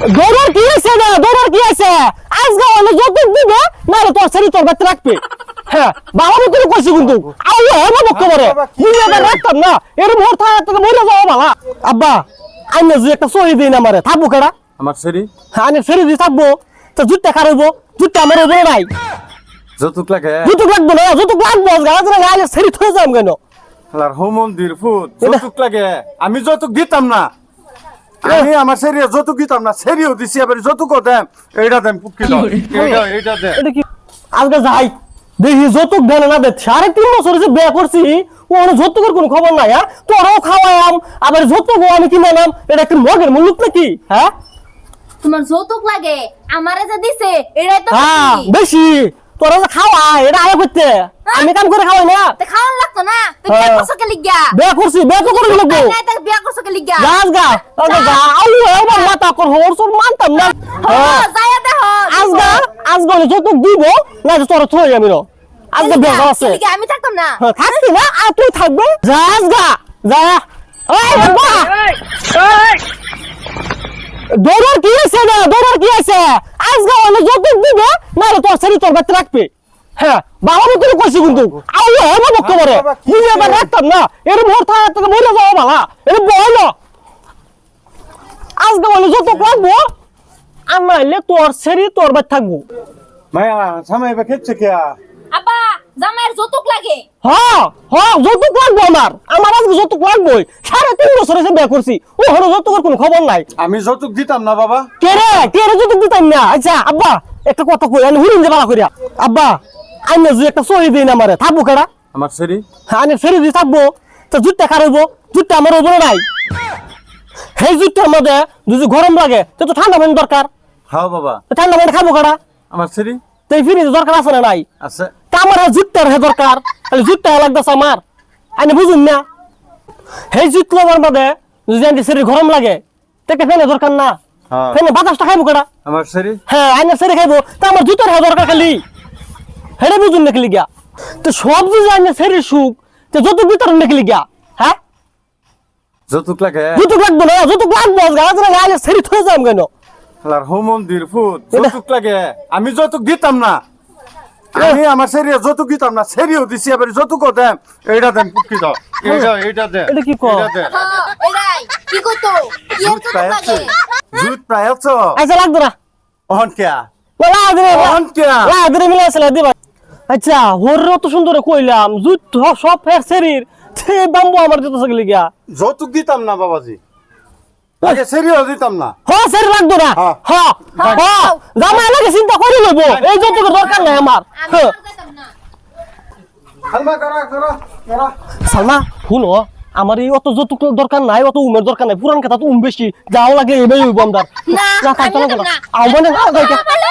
দৌড়ার কি আছে না দৌড়ার কি আছে আজকে অনেক যৌতুক দিবে নাহলে তোর শরীর তোর বাড়িতে রাখবে। হ্যাঁ বাবা মতো কইছি কিন্তু। আউ হেমা বক্ক করে বুঝে তো রাখতাম না। এর মোর থাকা থেকে মরে যাওয়া বাবা। আব্বা আইনে যে একটা সহি দিন আমারে থাকব কেডা? আমার শরীর হ্যাঁ আমি ফেরি দিয়ে থাকব। তো জুটটা খারাইবো জুটটা আমার ওপরে নাই যৌতুক লাগে। জুতুক লাগবো না জুতুক লাগবো গাছ না গাছ সেরি থয়ে যাম কেন? আল্লাহর হোম ফুট যৌতুক লাগে। আমি যৌতুক দিতাম না। আমি আমার সেরিয়া যৌতুক দিতাম না সেরিও দিছি এবার যৌতুক দেন এইটা দেন পুটকি দাও। এইটা এইটা দেন। এটা কি? আজকে যাই দেখি যৌতুক দেন না দে সাড়ে তিন বছর যে বিয়ে করছি ও আমার যৌতুকের কোনো খবর নাই হ্যাঁ? তোরাও খাওয়ায়াম আবার যৌতুক আমি কি মানাম এটা কি মগের মুলুক নাকি? হ্যাঁ? তোমার যৌতুক লাগে আমারে যে দিছে এটাই তো হ্যাঁ। বেশি। তোরা যে খাওয়া এটা আয় করতে। আমি কাম করে খাওয়াই না। তে খাওয়ান লাগতো না? হ্যাঁ। বিয়া করছ কে লিগা বিয়ে করছি বিয়ে তো করে লাগবো। নাই তা বিয়া করছ কে লিগা গাছ গা আজকে যা। আউ এবার মাথা কর হোর সব মানতাম না। হ্যাঁ যায়া দেখো আজগা আজগা হলে যৌতুক দিব না যে তোরা থই আমি না আজকে বিয়ে করা আছে। লিগা আমি থাকতাম না। হ্যাঁ, থাকবি না আর তুই থাকবে? যা আজগা যা। ওই বাবা দৌড়ার কি আছে না দৌড়ার কি আছে আজগা হলে যৌতুক দিবে নাহলে তোর শরীর তোর বাড়িতে রাখবে। হ্যাঁ বাবা মতো কইছি কিন্তু। আউ হেমা বক্ক করে বাবা, কি বুঝে তো করে? রাখতাম না। এর মোর থাকা থেকে মরে যাওয়া বাবা। এর বয় না আজকে হলে যৌতুক লাগবো আর নাইলে তোর শরীর তোর বাড়ি থাকব। মায়া সামাই বা খেচ্ছে কে? আব্বা জামাইয়ের যৌতুক লাগে। হ্যাঁ হ্যাঁ যৌতুক লাগবো আমার। আমার আজকে যৌতুক লাগবোই। সাড়ে তিন বছর এসে বিয়ে করছি। ও হলো যৌতুকের কোনো খবর নাই। আমি যৌতুক দিতাম না বাবা। কে রে? কে রে যৌতুক দিতাম না? আচ্ছা আব্বা একটা কথা কই আমি হুরিন যে বালা করিয়া আব্বা আমি যে একটা সহি দিন আমারে থাকব কেডা? আমার হ্যাঁ আমি ফেরি দিয়ে থাকব তো জুটটা খারাইবো জুটটা আমার ওপরে নাই? সেই জুটটার মধ্যে যদি গরম লাগে তো তো ঠান্ডা পানি দরকার। খাও বাবা। ঠান্ডা পানি খাব কেডা? আমার শরীর তো এই ফিরি দরকার আছে না নাই? আছে। তা আমার জুটটার হে দরকার। তাহলে জুটটা লাগতেছে আমার। আমি বুঝুন না। সেই জুট লবার বাদে যদি আনটি শরীর গরম লাগে তাকে ফেনে দরকার না। হ্যাঁ। ফেনে বাতাসটা খাইবো কেডা? আমার শরীর হ্যাঁ আইনের শরীর খাইবো তা আমার জুতোর হে দরকার খালি। হেরে বুঝুন না খালি গিয়া। তো সব যদি আইনের শরীর সুখ তো যত ভিতরে না খালি গিয়া হ্যাঁ? যৌতুক লাগে। যুতুক লাগবো না যুতুক লাগবো গাছ না থয়ে যাম কেন? হোম মন্দির ফুট যৌতুক লাগে। আমি যৌতুক দিতাম না আমি আমার সেরিয়া যৌতুক দিতাম না সেরিও দিছি এবার যৌতুক দেন এইটা দেন পুটকি দাও এইটা এইটা দেন এটা কি কও? এইটা দেন। হ্যাঁ কি করতো? কি জুত লাগে জুত প্রায় আছো। আচ্ছা লাগতো না। অহন কেয়া বলা দিলে অহন কেয়া লা দিলে মিলে আসলে দিবা। আচ্ছা হোর অত সুন্দর কইলাম জুত সব ফের শরীর সে বাম্বু আমার জুতো sagলি গিয়া যৌতুক দিতাম না বাবাজি লাগে সেরিও দিতাম না হ শরীর লাগতো না হ্যাঁ। হ্যাঁ হ্যাঁ জামা লাগে চিন্তা করে লইব এই যৌতুকের দরকার নাই আমার আমি হ্যাঁ আর যেতাম না হালমা করা করা করা সালমা শুনো আমার এই অত যৌতুক দরকার নাই অত উমের দরকার নাই পুরান কথা তো উম বেশি যাও লাগে এবার হইব আমদার না, না। আও মানে না যাইতে তাহলে